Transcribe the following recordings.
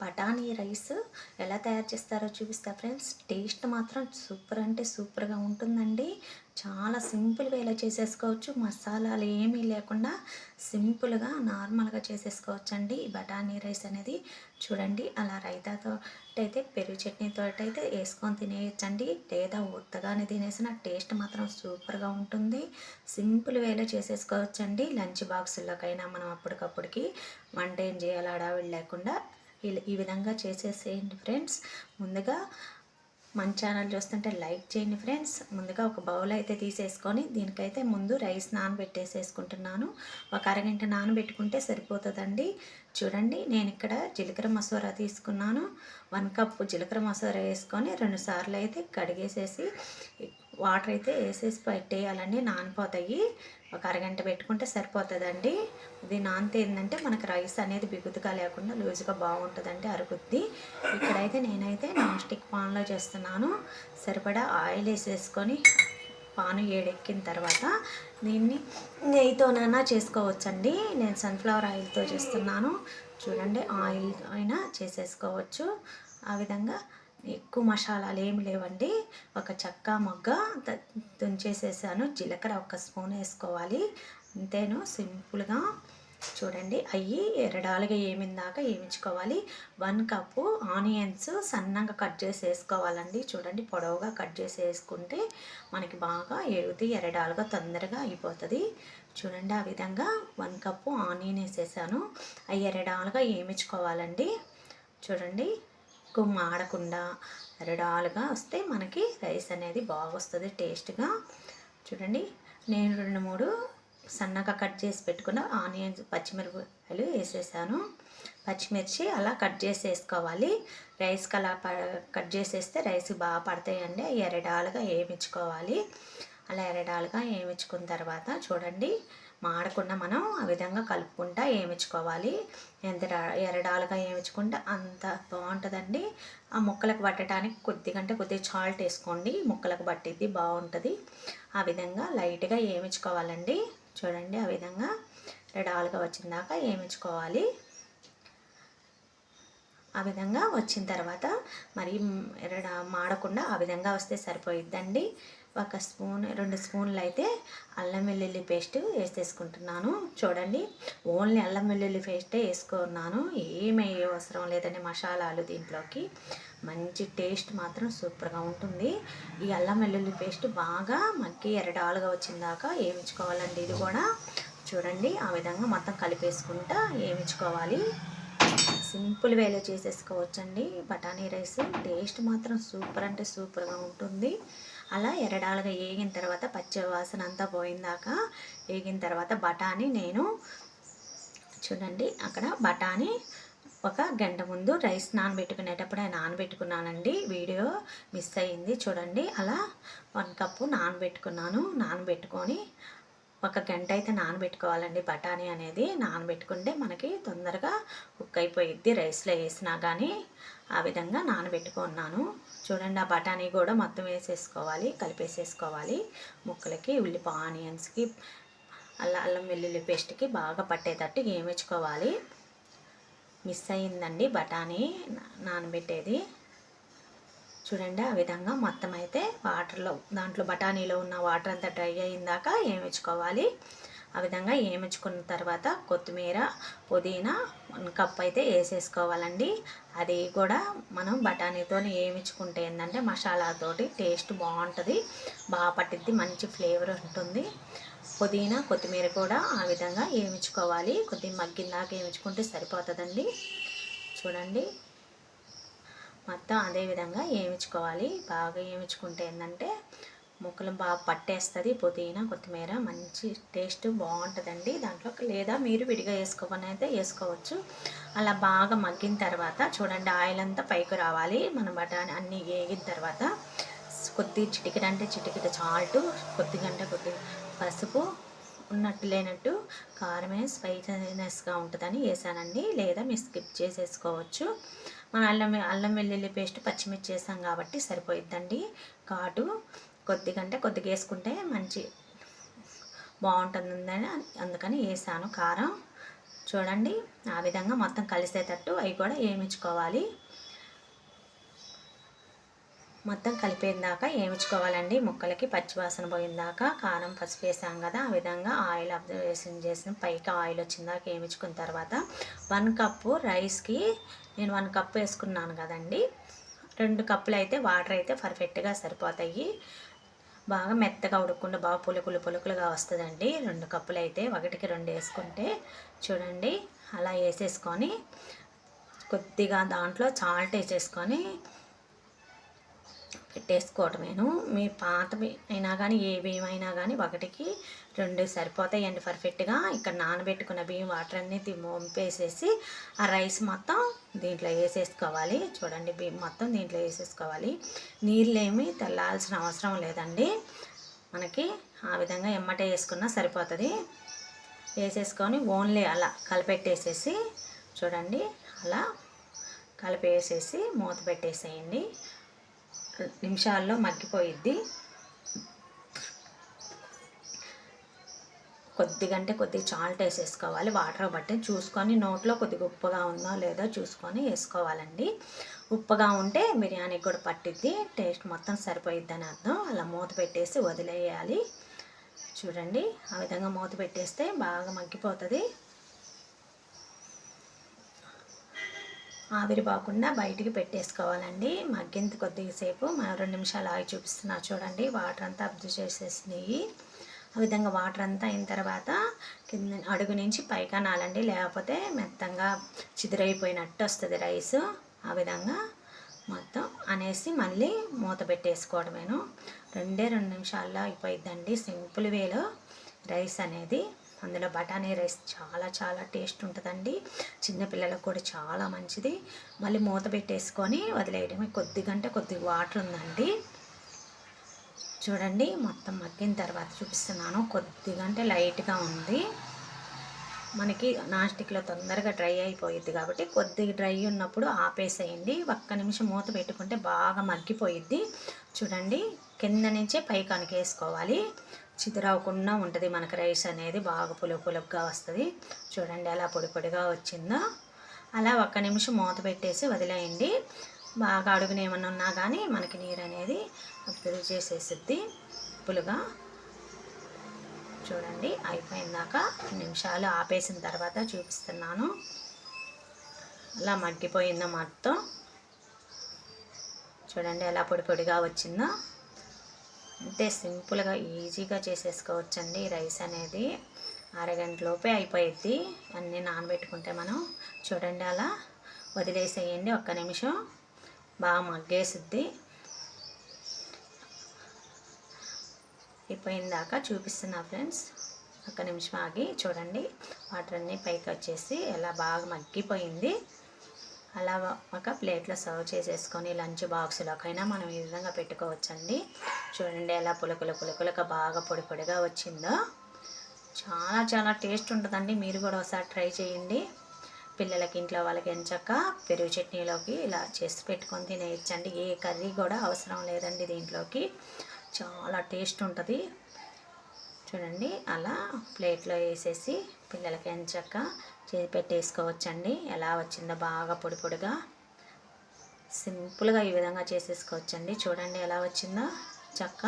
బఠానీ రైస్ ఎలా తయారు చేస్తారో చూపిస్తా ఫ్రెండ్స్. టేస్ట్ మాత్రం సూపర్ అంటే సూపర్గా ఉంటుందండి. చాలా సింపుల్ ఇలా చేసేసుకోవచ్చు. మసాలాలు ఏమీ లేకుండా సింపుల్గా నార్మల్గా చేసేసుకోవచ్చు అండి ఈ బఠానీ రైస్ అనేది. చూడండి అలా రైతాతో అయితే పెరుగు చట్నీతో అయితే వేసుకొని తినేయచ్చండి. లేదా ఉత్తగానే తినేసిన టేస్ట్ మాత్రం సూపర్గా ఉంటుంది. సింపుల్ వేలో చేసేసుకోవచ్చండి. లంచ్ బాక్సుల్లోకైనా మనం అప్పటికప్పటికి వంట ఏం చేయాలి అడావిడి లేకుండా ఈ- ఈ విధంగా చేసేసేయండి ఫ్రెండ్స్. ముందుగా మన ఛానల్ చూస్తుంటే లైక్ చేయండి ఫ్రెండ్స్. ముందుగా ఒక బౌల్ అయితే తీసేసుకొని దీనికైతే ముందు రైస్ నానబెట్టేసేసుకుంటున్నాను. ఒక అరగంట నానబెట్టుకుంటే సరిపోతుందండి. చూడండి నేను ఇక్కడ జీలకర్ర మసూరా తీసుకున్నాను. వన్ కప్ జీలకర్ర మసూరా వేసుకొని రెండు సార్లు అయితే కడిగేసేసి వాటర్ అయితే వేసేసి పెట్టేయాలండి. నానిపోతాయి. ఒక అరగంట పెట్టుకుంటే సరిపోతుందండి. ఇది నానితే ఏంటంటే మనకి రైస్ అనేది బిగుతుగా లేకుండా లూజ్గా బాగుంటుందండి అరుగుద్ది. ఇక్కడైతే నేనైతే నాన్ స్టిక్ పాన్లో చేస్తున్నాను. సరిపడా ఆయిల్ వేసేసుకొని పాను ఏడెక్కిన తర్వాత దీన్ని నెయ్యితోనైనా చేసుకోవచ్చండి. నేను సన్ఫ్లవర్ ఆయిల్తో చేస్తున్నాను. చూడండి ఆయిల్ అయినా చేసేసుకోవచ్చు. ఆ విధంగా ఎక్కువ మసాలాలు ఏమి లేవండి. ఒక చెక్క మొగ్గ తుంచేసేసాను. జీలకర్ర ఒక స్పూన్ వేసుకోవాలి. అంతేను సింపుల్గా. చూడండి అవి ఎరడాలుగా ఏమిందాక వేయించుకోవాలి వన్ కప్పు ఆనియన్స్ సన్నగా కట్ చేసి వేసుకోవాలండి. చూడండి పొడవుగా కట్ చేసి వేసుకుంటే మనకి బాగా ఎరుగుతాయి ఎరడాలుగా తొందరగా అయిపోతుంది. చూడండి ఆ విధంగా వన్ కప్పు ఆనియన్ వేసేసాను. అవి ఎరడాలుగా ఏమించుకోవాలండి? చూడండి ఎక్కువ మాడకుండా ఎరడాలుగా వస్తే మనకి రైస్ అనేది బాగొస్తుంది టేస్ట్గా. చూడండి నేను రెండు మూడు సన్నగా కట్ చేసి పెట్టుకున్న ఆనియన్స్ పచ్చిమిరపకాయలు వేసేసాను. పచ్చిమిర్చి అలా కట్ చేసేసుకోవాలి. రైస్కి అలా ప కట్ చేసేస్తే రైస్ బాగా పడతాయండి. ఎరడాలుగా వేయించుకోవాలి అలా ఎరడాలుగా వేయించుకున్న తర్వాత చూడండి మాడకుండా మనం ఆ విధంగా కలుపుకుంటా వేయించుకోవాలి ఎంత ఎరడాలుగా వేయించుకుంటే అంత బాగుంటుందండి. ఆ ముక్కలకు పట్టడానికి కొద్దిగా అంటే కొద్దిగా చాల్ట్ వేసుకోండి. ముక్కలకు పట్టిద్ది బాగుంటుంది. ఆ విధంగా లైట్గా వేయించుకోవాలండి చూడండి ఆ విధంగా ఎడాలుగా వచ్చిన దాకా వేయించుకోవాలి ఆ విధంగా వచ్చిన తర్వాత మరి ఎరడ మాడకుండా ఆ విధంగా వస్తే సరిపోయిద్దండి. ఒక స్పూన్ రెండు స్పూన్లు అయితే అల్లం వెల్లుల్లి పేస్ట్ వేసేసుకుంటున్నాను. చూడండి ఓన్లీ అల్లం వెల్లుల్లి పేస్టే వేసుకున్నాను. ఏమీ అవసరం లేదండి మసాలాలు దీంట్లోకి. మంచి టేస్ట్ మాత్రం సూపర్గా ఉంటుంది. ఈ అల్లం వెల్లుల్లి పేస్ట్ బాగా మగ్గి ఎరడాలుగా వచ్చిందాక వేయించుకోవాలండి ఇది కూడా. చూడండి ఆ విధంగా మొత్తం కలిపేసుకుంటా వేయించుకోవాలి. సింపుల్ వేలో చేసేసుకోవచ్చండి. బఠానీ రైస్ టేస్ట్ మాత్రం సూపర్ అంటే సూపర్గా ఉంటుంది. అలా ఎరడాలుగా వేగిన తర్వాత పచ్చి వాసన అంతా పోయిందాక వేగిన తర్వాత బఠానీ నేను చూడండి అక్కడ బఠానీ ఒక గంట ముందు రైస్ నానబెట్టుకునేటప్పుడు నానబెట్టుకున్నానండి. వీడియో మిస్ అయ్యింది చూడండి. అలా వన్ కప్పు నానబెట్టుకున్నాను. నానబెట్టుకొని ఒక గంట అయితే నానబెట్టుకోవాలండి. బఠానీ అనేది నానబెట్టుకుంటే మనకి తొందరగా కుక్ అయిపోయిద్ది. రైస్లో వేసినా కానీ ఆ విధంగా నానబెట్టుకున్నాను. చూడండి ఆ బఠానీ కూడా మొత్తం వేసేసుకోవాలి కలిపేసేసుకోవాలి. ముక్కలకి ఉల్లిపా ఆనియన్స్కి అల్లం అల్లం వెల్లుల్లి పేస్ట్కి బాగా పట్టేటట్టు వేయించుకోవాలి మిస్ అయ్యిందండి బఠానీ నానబెట్టేది. చూడండి ఆ విధంగా మొత్తం అయితే వాటర్లో దాంట్లో బఠానీలో ఉన్న వాటర్ అంతా డ్రై అయ్యిందాక వేయించుకోవాలి ఆ విధంగా వేయించుకున్న తర్వాత కొత్తిమీర పుదీనా కప్ అయితే వేసేసుకోవాలండి. అది కూడా మనం బఠానీతో వేయించుకుంటే ఏంటంటే మసాలాతోటి టేస్ట్ బాగుంటుంది బాగా పట్టిద్ది మంచి ఫ్లేవర్ ఉంటుంది. పుదీనా కొత్తిమీర కూడా ఆ విధంగా వేయించుకోవాలి కొద్దిగా మగ్గిందాక వేయించుకుంటే సరిపోతుందండి. చూడండి. మొత్తం అదే విధంగా వేయించుకోవాలి బాగా వేయించుకుంటే ఏంటంటే ముక్కలు బాగా పట్టేస్తుంది పుదీనా కొత్తిమీర మంచి టేస్ట్ బాగుంటుందండి. దాంట్లో లేదా మీరు విడిగా వేసుకోవని అయితే వేసుకోవచ్చు. అలా బాగా మగ్గిన తర్వాత చూడండి ఆయిల్ అంతా పైకి రావాలి. మన బఠానీ అన్నీ వేగిన తర్వాత కొద్ది చిటికెట అంటే చిటికెట సాల్ట్ కొద్దిగా కొద్ది పసుపు ఉన్నట్టు లేనట్టు కారమే స్పైసీనెస్గా ఉంటుందని వేసానండి. లేదా మీరు స్కిప్ చేసేసుకోవచ్చు. మన అల్లం అల్లం వెల్లుల్లి పేస్ట్ పచ్చిమిర్చి వేసాం కాబట్టి సరిపోయిద్దండి. ఘాటు కొద్దిగా అంటే కొద్దిగా వేసుకుంటే మంచి బాగుంటుందని అందుకని వేసాను. కారం చూడండి ఆ విధంగా మొత్తం కలిసేటట్టు అవి కూడా వేయించుకోవాలి. మొత్తం కలిపేదాకా వేయించుకోవాలండి ముక్కలకి పచ్చివాసన పోయిందాక కారం పసుపు వేసాం కదా ఆ విధంగా ఆయిల్ అబ్జర్వేషన్ చేసిన పైకి ఆయిల్ వచ్చిందాక వేయించుకున్న తర్వాత వన్ కప్పు రైస్కి నేను వన్ కప్ వేసుకున్నాను కదండి. రెండు కప్పులు అయితే వాటర్ అయితే పర్ఫెక్ట్గా సరిపోతాయి. బాగా మెత్తగా ఉడకుండా బాగా పులుకులు పులుకులుగా వస్తుందండి. రెండు కప్పులు అయితే ఒకటికి రెండు వేసుకుంటే చూడండి అలా వేసేసుకొని కొద్దిగా దాంట్లో చాల్ట్ వేసేసుకొని పెట్టేసుకోవటమేను. మీ పాత అయినా కానీ ఏ బియ్యం అయినా కానీ ఒకటికి రెండు సరిపోతాయండి పర్ఫెక్ట్గా. ఇక్కడ నానబెట్టుకున్న బియ్యం వాటర్ అన్నీ వంపేసేసి ఆ రైస్ మొత్తం దీంట్లో వేసేసుకోవాలి. చూడండి బియ్యం మొత్తం దీంట్లో వేసేసుకోవాలి. నీళ్ళు ఏమి తెల్లాల్సిన అవసరం లేదండి. మనకి ఆ విధంగా ఎమ్మట వేసుకున్నా సరిపోతుంది. వేసేసుకొని ఓన్లీ అలా కలిపెట్టేసేసి చూడండి అలా కలిపేసేసి మూత పెట్టేసేయండి. నిమిషాల్లో మగ్గిపోయిద్ది. కొద్దిగంటే కొద్దిగా చాల్ట్ వేసేసుకోవాలి. వాటర్ బట్టి చూసుకొని నోట్లో కొద్దిగా ఉప్పుగా ఉందో లేదో చూసుకొని వేసుకోవాలండి. ఉప్పుగా ఉంటే బిర్యానీకి కూడా పట్టిద్ది. టేస్ట్ మొత్తం సరిపోయిద్ది అని అర్థం. అలా మూత పెట్టేసి వదిలేయాలి. చూడండి ఆ విధంగా మూత పెట్టేస్తే బాగా మగ్గిపోతుంది. ఆవిరి పోకుండా బయటికి పెట్టేసుకోవాలండి. మగ్గింత కొద్దిసేపు. రెండు నిమిషాలు ఆగి చూపిస్తున్నా చూడండి. వాటర్ అంతా అబ్జర్వ్ చేసేసినాయి. ఆ విధంగా వాటర్ అంతా అయిన తర్వాత కింద అడుగు నుంచి పైకి నాలండి. లేకపోతే మెత్తంగా చిదిరైపోయినట్టు వస్తుంది రైస్. ఆ విధంగా మొత్తం అనేసి మళ్ళీ మూత పెట్టేసుకోవడమేను. రెండే రెండు నిమిషాల్లో అయిపోయిద్దండి. సింపుల్ వేలో రైస్ అనేది అందులో బఠానీ రైస్ చాలా చాలా టేస్ట్ ఉంటుందండి. చిన్నపిల్లలకు కూడా చాలా మంచిది. మళ్ళీ మూత పెట్టేసుకొని వదిలేయడమే. కొద్ది గంట కొద్ది వాటర్ ఉందండి. చూడండి మొత్తం మగ్గిన తర్వాత చూపిస్తున్నాను. కొద్ది గంట లైట్గా ఉంది. మనకి నాస్టిక్లో తొందరగా డ్రై అయిపోయిద్ది కాబట్టి కొద్దిగా డ్రై ఉన్నప్పుడు ఆపేసేయండి. ఒక్క నిమిషం మూత పెట్టుకుంటే బాగా మగ్గిపోయిద్ది. చూడండి కింద నుంచే పైకి వేసుకోవాలి చిదురవకుండా ఉంటుంది. మనకు రైస్ అనేది బాగా పులుగు పులుపుగా వస్తుంది. చూడండి అలా పొడి పొడిగా వచ్చిందో? అలా ఒక్క నిమిషం మూత పెట్టేసి వదిలేయండి. బాగా అడుగున ఏమన్నా ఉన్నా కానీ మనకి నీరు అనేది అబ్జర్వ్ చేసేసిద్ది పులుగా. చూడండి అయిపోయిందాక నిమిషాలు ఆపేసిన తర్వాత చూపిస్తున్నాను. అలా మగ్గిపోయిందో మొత్తం? చూడండి ఎలా పొడి పొడిగా వచ్చిందో? అంతే సింపుల్గా ఈజీగా చేసేసుకోవచ్చండి రైస్ అనేది. అరగంటలోపే అయిపోయిద్ది. అన్నీ నానబెట్టుకుంటే మనం చూడండి అలా వదిలేసేయండి ఒక్క నిమిషం. బాగా మగ్గేసిద్ది. అయిపోయిందాక చూపిస్తున్నా ఫ్రెండ్స్. ఒక్క నిమిషం ఆగి చూడండి. వాటర్ అన్నీ పైకి వచ్చేసి ఎలా బాగా మగ్గిపోయింది. అలా ఒక ప్లేట్లో సర్వ్ చేసేసుకొని లంచ్ బాక్సులకైనా మనం ఈ విధంగా పెట్టుకోవచ్చండి. చూడండి ఎలా పులకలు పులకలుగా బాగా పొడి పొడిగా వచ్చిందో. చాలా చాలా టేస్ట్ ఉంటుందండి. మీరు కూడా ఒకసారి ట్రై చేయండి. పిల్లలకి ఇంట్లో వాళ్ళకి ఎంచక్క పెరుగు చట్నీలోకి ఇలా చేసి పెట్టుకొని తినేయచ్చండి. ఏ కర్రీ కూడా అవసరం లేదండి దీంట్లోకి. చాలా టేస్ట్ ఉంటుంది. చూడండి అలా ప్లేట్లో వేసేసి పిల్లలకి ఎంచక్క చేసి పెట్టేసుకోవచ్చండి ఎలా వచ్చిందో బాగా పొడి పొడిగా సింపుల్గా ఈ విధంగా చేసేసుకోవచ్చండి. చూడండి ఎలా వచ్చిందో. చక్క.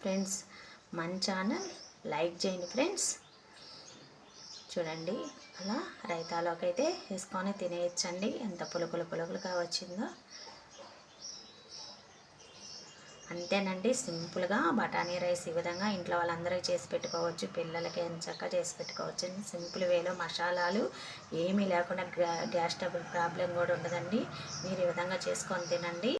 ఫ్రెండ్స్ మన ఛానల్ లైక్ చేయండి ఫ్రెండ్స్. చూడండి అలా రైతాలోకి అయితే వేసుకొని తినేయచ్చండి. ఎంత పులుకులు పులుకులుగా వచ్చిందో. అంతేనండి. సింపుల్గా బఠానీ రైస్ ఈ విధంగా ఇంట్లో వాళ్ళందరికీ చేసి పెట్టుకోవచ్చు. పిల్లలకి ఎంచక్క చేసి పెట్టుకోవచ్చు. సింపుల్ వేలో మసాలాలు ఏమీ లేకుండా గ్యాస్ ట్రబుల్ ప్రాబ్లం కూడా ఉండదండి. మీరు ఈ విధంగా చేసుకొని తినండి.